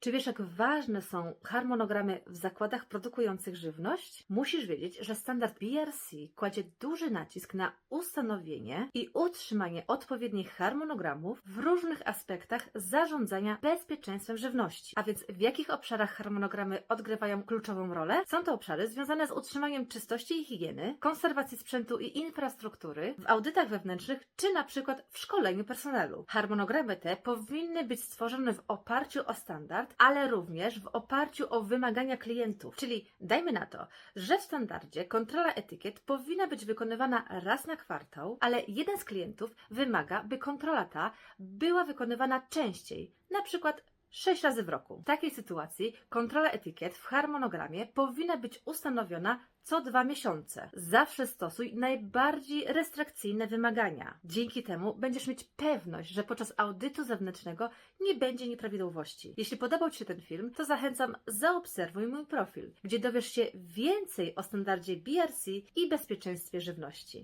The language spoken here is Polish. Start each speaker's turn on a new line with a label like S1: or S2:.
S1: Czy wiesz, jak ważne są harmonogramy w zakładach produkujących żywność? Musisz wiedzieć, że standard BRC kładzie duży nacisk na ustanowienie i utrzymanie odpowiednich harmonogramów w różnych aspektach zarządzania bezpieczeństwem żywności. A więc w jakich obszarach harmonogramy odgrywają kluczową rolę? Są to obszary związane z utrzymaniem czystości i higieny, konserwacji sprzętu i infrastruktury, w audytach wewnętrznych, czy na przykład w szkoleniu personelu. Harmonogramy te powinny być stworzone w oparciu o standard, ale również w oparciu o wymagania klientów. Czyli dajmy na to, że w standardzie kontrola etykiet powinna być wykonywana raz na kwartał, ale jeden z klientów wymaga, by kontrola ta była wykonywana częściej, na przykład 6 razy w roku. W takiej sytuacji kontrola etykiet w harmonogramie powinna być ustanowiona co dwa miesiące. Zawsze stosuj najbardziej restrykcyjne wymagania. Dzięki temu będziesz mieć pewność, że podczas audytu zewnętrznego nie będzie nieprawidłowości. Jeśli podobał Ci się ten film, to zachęcam, zaobserwuj mój profil, gdzie dowiesz się więcej o standardzie BRC i bezpieczeństwie żywności.